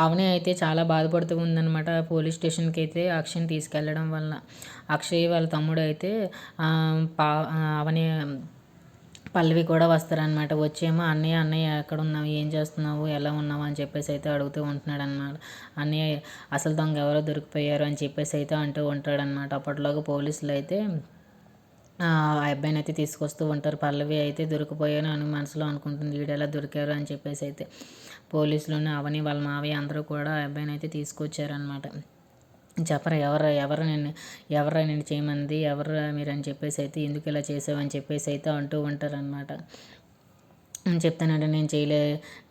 అవని అయితే చాలా బాధపడుతూ ఉందన్నమాట పోలీస్ స్టేషన్కి అయితే అక్షయ్ని తీసుకెళ్ళడం వల్ల. అక్షయ్ వాళ్ళ తమ్ముడు అయితే పా అవని పల్లవి కూడా వస్తారనమాట వచ్చేమో అన్నయ్య అన్నయ్య ఎక్కడ ఉన్నావు ఏం చేస్తున్నావు? ఎలా ఉన్నావు? అని చెప్పేసి అయితే అడుగుతూ ఉంటున్నాడు అనమాట అన్నయ్య అసలు దొంగ ఎవరో దొరికిపోయారు? అని చెప్పేసి అయితే అంటూ ఉంటాడనమాట అప్పట్లోగా పోలీసులు అయితే ఆ అబ్బాయిని అయితే తీసుకొస్తూ ఉంటారు. పల్లవి అయితే దొరికిపోయాను అని మనసులో అనుకుంటుంది. వీడు ఎలా దొరికారు అని చెప్పేసి అయితే పోలీసులను అవని వాళ్ళ మావయ్య అందరూ కూడా ఆ అబ్బాయిని అయితే తీసుకొచ్చారనమాట చెప్పరా ఎవరు ఎవరు నేను ఎవరు నేను చేయమంది ఎవరు మీరు అని చెప్పేసి అయితే ఎందుకు ఇలా చేసావు అని చెప్పేసి అయితే అంటూ ఉంటారనమాట చెప్తానండి నేను చేయలే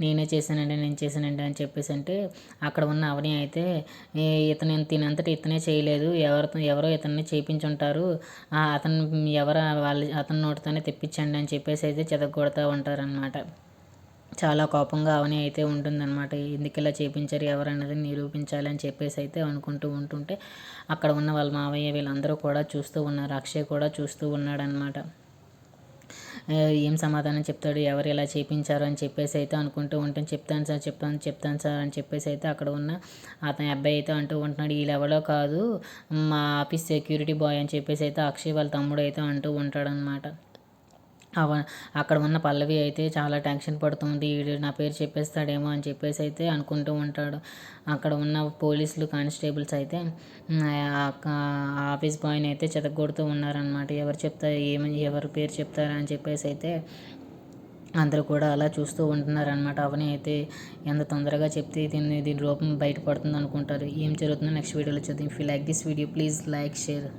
నేనే చేశానండి నేను చేశానండి అని చెప్పేసి అంటే అక్కడ ఉన్న అవని అయితే ఇతను తినంతటి ఇతనే చేయలేదు ఎవరితో ఎవరో ఇతన్ని చేయించుంటారు అతను ఎవరు వాళ్ళ అతని నోటితోనే తెప్పించండి అని చెప్పేసి అయితే చెదగొడతా ఉంటారనమాట చాలా కోపంగా అవని అయితే ఉంటుందన్నమాట. ఎందుకు ఇలా చేపించారు ఎవరన్నది నిరూపించాలి అని చెప్పేసి అయితే అనుకుంటూ ఉంటుంటే అక్కడ ఉన్న వాళ్ళ మావయ్య వీళ్ళందరూ కూడా చూస్తూ ఉన్నారు అక్షయ్ కూడా చూస్తూ ఉన్నాడనమాట ఏం సమాధానం చెప్తాడు ఎవరు ఇలా చేపించారు అని చెప్పేసి అయితే అనుకుంటూ ఉంటాను చెప్తాను సార్ చెప్తాను చెప్తాను సార్ అని చెప్పేసి అయితే అక్కడ ఉన్న అతని అబ్బాయి అయితే అంటూ ఉంటున్నాడు. ఈ లెవెల్లో కాదు మా ఆఫీస్ సెక్యూరిటీ బాయ్ అని చెప్పేసి అయితే అక్షయ్ వాళ్ళ తమ్ముడు అయితే అంటూ ఉంటాడనమాట అవ అక్కడ ఉన్న పల్లవి అయితే చాలా టెన్షన్ పడుతుంది. వీడు నా పేరు చెప్పేస్తాడేమో అని చెప్పేసి అయితే అనుకుంటూ ఉంటాడు. అక్కడ ఉన్న పోలీసులు కానిస్టేబుల్స్ అయితే ఆఫీస్ బాయ్ని అయితే చెతగొడుతూ ఉన్నారనమాట ఎవరు చెప్తారు ఏమని ఎవరు పేరు చెప్తారా అని చెప్పేసి అయితే అందరూ కూడా అలా చూస్తూ ఉంటున్నారనమాట అవని అయితే ఎంత తొందరగా చెప్తే దీన్ని దీని రూపం బయటపడుతుంది అనుకుంటారు. ఏం జరుగుతుందో నెక్స్ట్ వీడియోలో చూద్దాం. If you like this video please like share